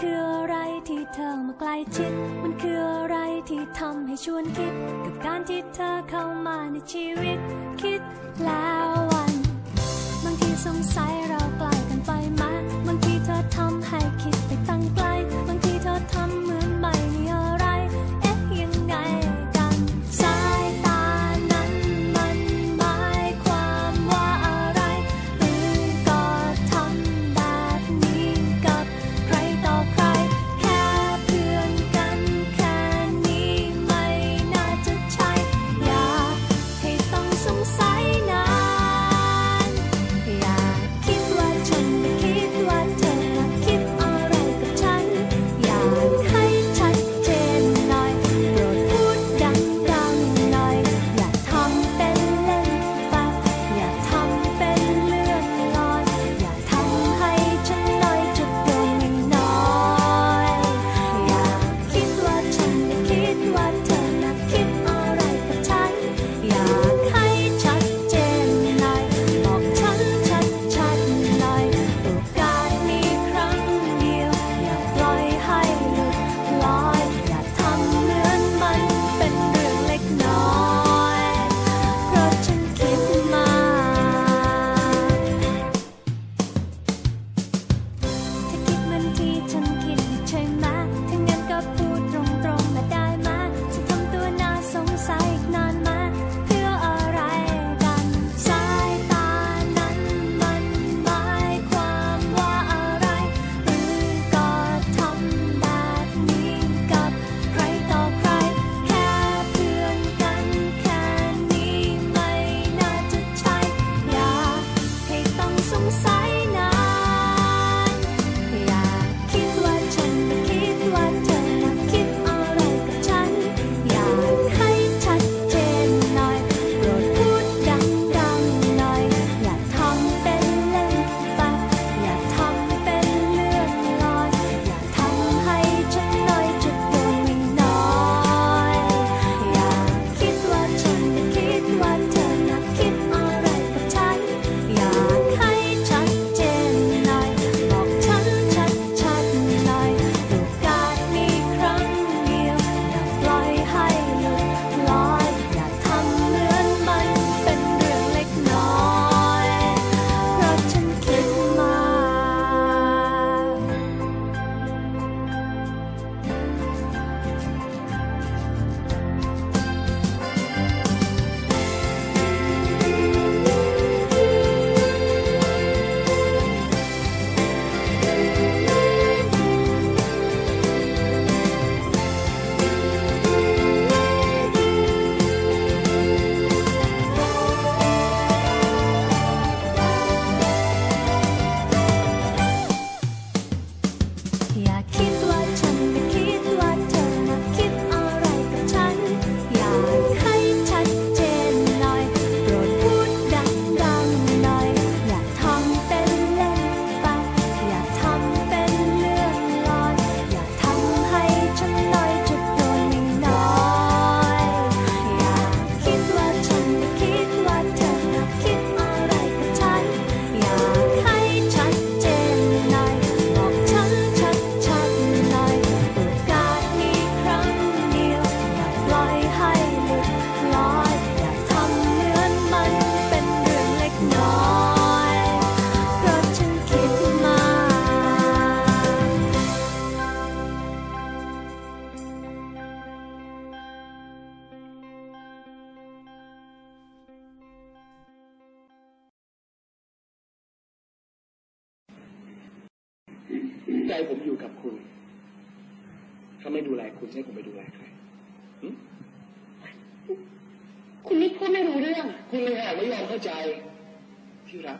คืออะไรที่เธอมาใกล้ชิด มันคืออะไรที่ทำให้ชวนคิด กับการที่เธอเข้ามาในชีวิต คิดแล้ววัน บางทีสงสัยเราไกลกันไปมาบางทีเธอทำให้คิดไป ใจผมอยู่กับคุณ ถ้าไม่ดูแลคุณให้ผมไปดูแลใครคุณนี่พูดไม่รู้เรื่อง คุณเลยหาไม่ยอมเข้าใจ ที่รัก